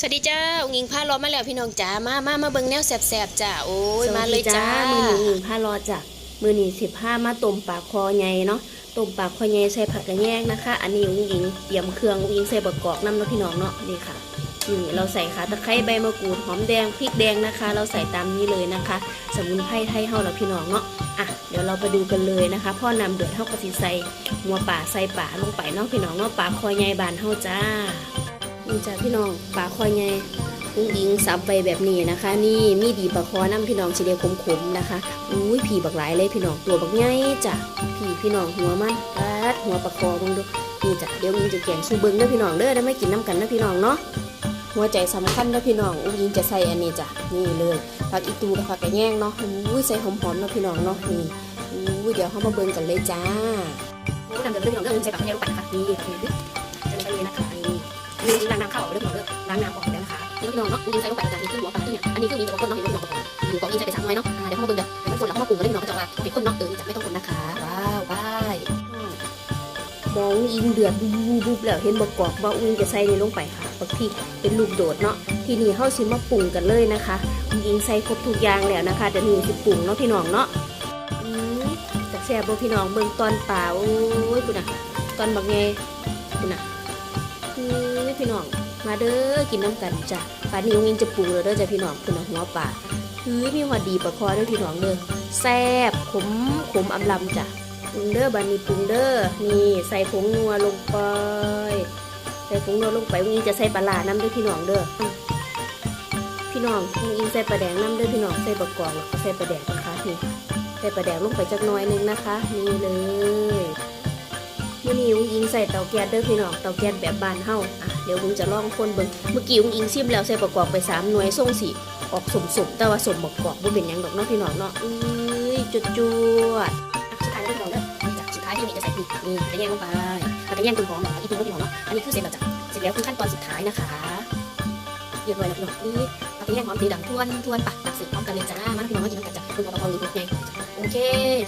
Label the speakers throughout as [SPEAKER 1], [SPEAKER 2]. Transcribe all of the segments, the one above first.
[SPEAKER 1] สวัสดีจ้าอุ้งอิงพาล้อมาแล้วพี่น้องจ้ามามามาเบิ่งแนวแสบๆจ้าโอ้ย
[SPEAKER 2] สวั
[SPEAKER 1] มา
[SPEAKER 2] สดี
[SPEAKER 1] เลยจ้า
[SPEAKER 2] มือหนึ่งผ้ารอจ้ะมือหนึ่งสิบห้ามาต้มปลากคอใหญ่เนาะต้มปลากคอใหญ่ใส่ผักกระแยงนะคะ อันนี้อุ้งอิงเตรียมเครื่องอุ้งอิงใส่บะกอกน้ำเนาะพี่น้องเนาะนี่ค่ะนี่เราใส่ขาตะไคร้ใบมะกรูดหอมแดงพริกแดงนะคะ เราใส่ตามนี้เลยนะคะ สมุนไพรไทยเฮาแล้วพี่น้องเนาะอะเดี๋ยวเราไปดูกันเลยนะคะพ่อนำเดือดเฮากะสิใส่หัวป่าใส่ป่าลงไปเนาะพี่น้องเนาะปลาคอใหญ่บานเฮาจ้า นี่จ้ะพี่น้องปลาคอใหญ่อุ้งอิงสับไปแบบนี้นะคะ นี่มีดีปลาคอน้ำพี่น้องสีเดียวขมๆนะคะอุ้ยผีบักหลายเลยพี่น้องตัวบักใหญ่จ้ะผีพี่น้องหัวมันปัดหัวปลาคอเบิ่งดูนี่จ้ะเดี๋ยวอุ้งอิงจะแกงสู้เบิ้งเด้อพี่น้องเด้อได้ไม่กินน้ำกันนะพี่น้องเนาะหัวใจสำคัญเด้อพี่น้องอุ้งอิงจะใส่อันนี้จ้ะนี่เลยผักอีตูกับผักกระแยงเนาะอุ้ยใส่หอมๆนะพี่น้องเนาะนี่อุ้ยเดี๋ยวเขามาเบิ้งกันเลยจ้านี่ทำเดี๋ยวพี่น้องเด้ออุ้งใส่ผักกระแยงลงไปนะคะนี่ นี่พี่น้องเนาะยิงใส่ลงไปจ้ะนี่คือหัวปลาตัวเนี่ยอันนี้คือมีแต่คนเนาะเห็นหมพี่น้องอยู่กองยิงใส่ไปสามหน่วยเนาะเดี๋ยวเขามาเบิ่งเดี๋ยวมันคนแล้วเขามาปรุงกันเลยพี่น้องก็จะว่าเป็นคนเนาะเออจะไม่ต้องคนนะคะว้าวว้ายมองอิงเดือดบูบบูบแล้วเห็นบกกอกว่าอุ้งจะใส่ในลงไปค่ะบักพริกเป็นลูกโดดเนาะทีนี้เฮาสิมมาปรุงกันเลยนะคะอุ้งอิงใส่ครบทุกอย่างแล้วนะคะเดี๋ยวนี้สิปรุงเนาะพี่น้องเนาะอืมแต่แซ่บบพี่น้องเบิ่งตอนป่าโอ้ยคุณน่ะตอนบักไงคุณน่ะคือพี่น้อง มาเด้อกินน้ำกันจ้ะป่านนี้ลุงยิงจะปรุงเลยเด้อจ้ะพี่น้องคุณหัวป่าคือมีหัวดีประคอเด้อพี่น้องเด้อแซ่บขมขมอำลำจ้ะปรุงเด้อบานนี้ปรุงเด้อนี่ใส่ผงนัวลงไปใส่ผงนัวลงไปลุงยิงจะใส่ปลาร้าน้ำเด้อพี่น้องเด้อพี่น้องลุงยิงใส่ปลาแดงน้ำเด้อพี่น้องใส่บะกอกแล้วก็ใส่ปลาแดงนะคะนี่ใส่ปลาแดงลงไปจักน้อยนึงนะคะนี่เลย มื่อนี้ลุงยิงใส่เตาแก๊สเด้อพี่น้องเตาแก๊สแบบบานเฮาอะเดี๋ยวลุงจะลองคนเบิ่งเมื่อกี้ลุงอิงซิมแล้วใส่ประกอบไปสามหน่วยส่งสีออกสมสมแต่ว่าสมบอกกอกบ่เป็นหยังดอกเนาะพี่น้องเนาะเอ้ยจุดจวดสุดท้ายเด้อพี่น้องเด้อนี่จ้ะสุดท้ายที่มีจะใส่นี่นี่กระแยงลงไปแล้วกระแยงตัวหอมอีกตัวเนาะพี่น้องเนาะอันนี้คือเสร็จแล้วจ้ะเสร็จแล้วคือขั้นตอนสุดท้ายนะคะเรียบร้อยแล้วพี่น้องนี่เอากระแยงหอมตีดังทวนทวนปักตักสืบพร้อมกันเลยจ้ามาพี่น้องมากินกันจ้ะคุณเอาประคองหรือไงโอเค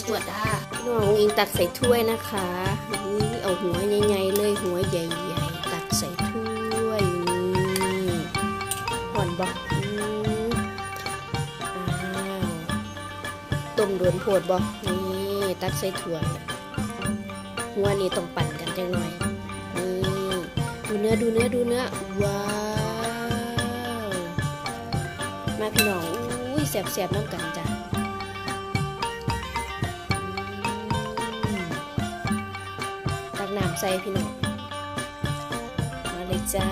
[SPEAKER 2] จวดจ้าพี่น้องลุงอิงตักใส่ถ้วยนะคะนี่ เอาหัวใหญ่ๆเลยหัวใหญ่ๆตักใส่ถ้วยนี่ห่อนบอกอ้าวต้มโดนโพดบอกนี่ตักใส่ถ้วหัวนี่ต้องปั่นกันจังหน่อยนี่ดูเนื้อดูเนื้อดูเนื้อว้าวมาพี่น้องอุ้ยแสบๆน้ำกันจ้ะ น้ำใส่พี่น้อง มาเลยจ้า